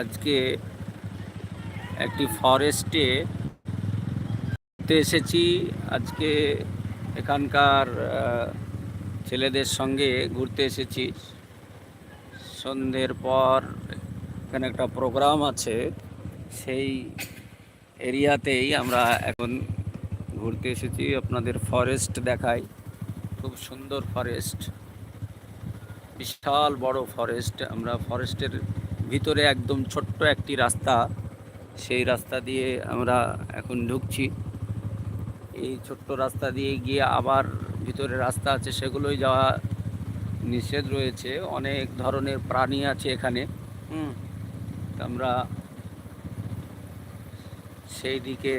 আজকে একটি ফরেস্টে ঘুরতে এসেছি। আজকে এখানকার ছেলেদের সঙ্গে ঘুরতে এসেছি। সন্ধ্যের পর এখানে একটা প্রোগ্রাম আছে। সেই এরিয়াতেই আমরা এখন ঘুরতে এসেছি। আপনাদের ফরেস্ট দেখাই। খুব সুন্দর ফরেস্ট বিশাল বড় ফরেস্ট আমরা ফরেস্টের ভিতরে একদম ছোট্ট একটি রাস্তা। সেই রাস্তা দিয়ে আমরা এখন ঢুকছি। এই ছোট্ট রাস্তা দিয়ে গিয়ে আবার ভিতরে রাস্তা আছে, সেগুলোই যাওয়া নিষেধ রয়েছে। অনেক ধরনের প্রাণী আছে এখানে। হুম। আমরা সেই দিকে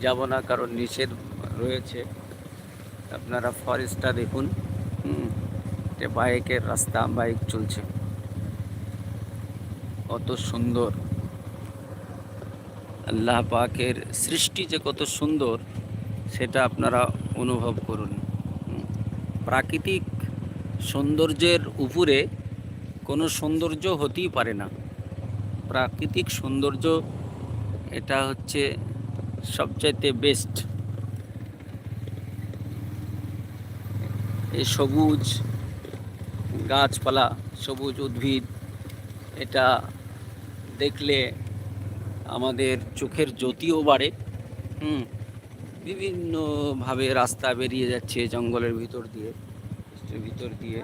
যাব না, কারণ নিষেধ রয়েছে। আপনারা ফরেস্টটা দেখুন। হুম। বাইকের রাস্তা বাইক চলছে। কত সুন্দর। আল্লাহ পাকের সৃষ্টি যে কত সুন্দর, সেটা আপনারা অনুভব করুন। প্রাকৃতিক সৌন্দর্যের উপরে কোনো সৌন্দর্য হতেই পারে না। প্রাকৃতিক সৌন্দর্য, এটা হচ্ছে সবচাইতে বেস্ট এই সবুজ গাছপালা, সবুজ উদ্ভিদ, এটা দেখলে আমাদের চোখের জ্যোতিও বাড়ে। হুম, বিভিন্নভাবে রাস্তা বেরিয়ে যাচ্ছে জঙ্গলের ভিতর দিয়ে ভিতর দিয়ে।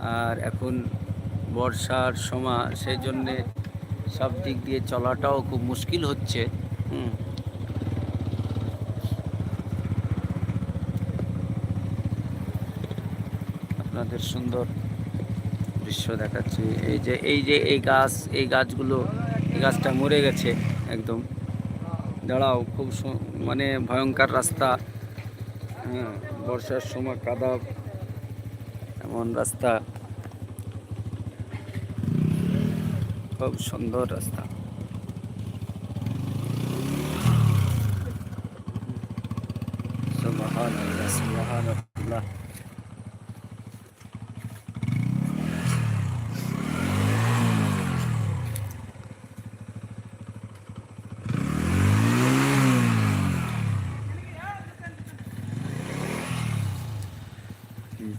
আর এখন বর্ষার সময়, সেই জন্যে সব দিক দিয়ে চলাটাও খুব মুশকিল হচ্ছে। হুম। আপনাদের সুন্দর দৃশ্য দেখাচ্ছি। এই যে এই যে, এই গাছ, এই গাছগুলো, এই গাছটা মরে গেছে একদম। দাঁড়াও, খুব মানে ভয়ঙ্কর রাস্তা। হ্যাঁ বর্ষার সময় কাদা, এমন রাস্তা। খুব সুন্দর রাস্তা। সুবহানাল্লাহ সুবহানাল্লাহ।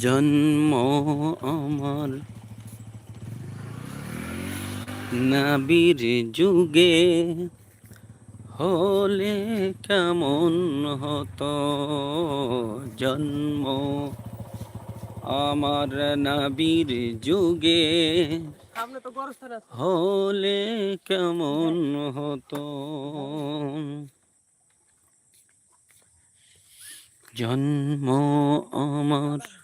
জন্ম আমার। নাবির যুগে হলে কেমন হতো? জন্ম আমার নাবির যুগে হলে কেমন হতো? জন্ম আমার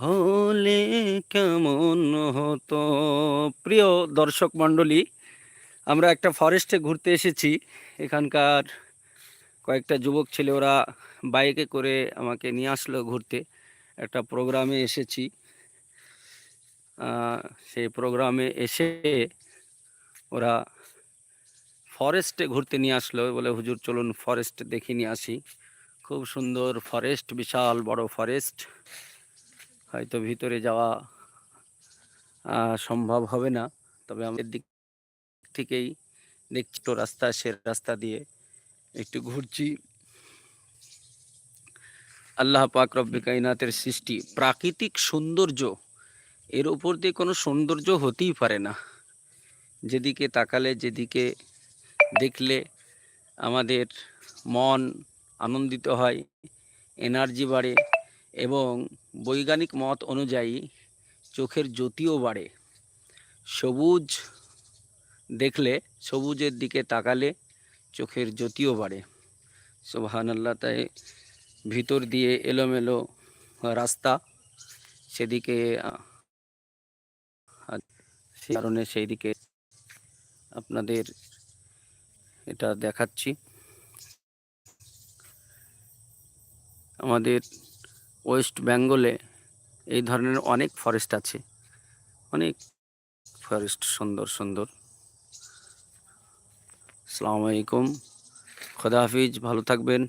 হলে কেমন হতো? প্রিয় দর্শক মণ্ডলী, আমরা একটা ফরেস্টে ঘুরতে এসেছি। এখানকার কয়েকটা যুবক ছেলে ওরা বাইকে করে আমাকে নিয়ে আসলো ঘুরতে। একটা প্রোগ্রামে এসেছি। সেই প্রোগ্রামে এসে ওরা ফরেস্টে ঘুরতে নিয়ে আসলো। বলে, হুজুর, চলুন ফরেস্ট দেখে নিয়ে আসি। খুব সুন্দর ফরেস্ট বিশাল বড় ফরেস্ট হয়তো ভিতরে যাওয়া সম্ভব হবে না। তবে আমাদের দিক থেকেই দেখছি তো রাস্তা, সে রাস্তা দিয়ে একটু ঘুরছি। আল্লাহ পাক রব্বি কাইনাতের সৃষ্টি। প্রাকৃতিক সৌন্দর্য, এর উপর দিয়ে কোনো সৌন্দর্য হতেই পারে না। যেদিকে তাকালে, যেদিকে দেখলে আমাদের মন আনন্দিত হয়, এনার্জি বাড়ে এবং বৈজ্ঞানিক মত অনুযায়ী চোখের জ্যোতিও বাড়ে। সবুজ দেখলে, সবুজের দিকে তাকালে চোখের জ্যোতিও বাড়ে। সোহান আল্লাহ তাই ভিতর দিয়ে এলোমেলো রাস্তা সেদিকে সে কারণে সেই দিকে আপনাদের এটা দেখাচ্ছি। আমাদের ওয়েস্ট বেঙ্গলে এই ধরনের অনেক ফরেস্ট আছে। অনেক ফরেস্ট সুন্দর সুন্দর। আসসালামু আলাইকুম খোদা হাফিজ, ভালো থাকবেন।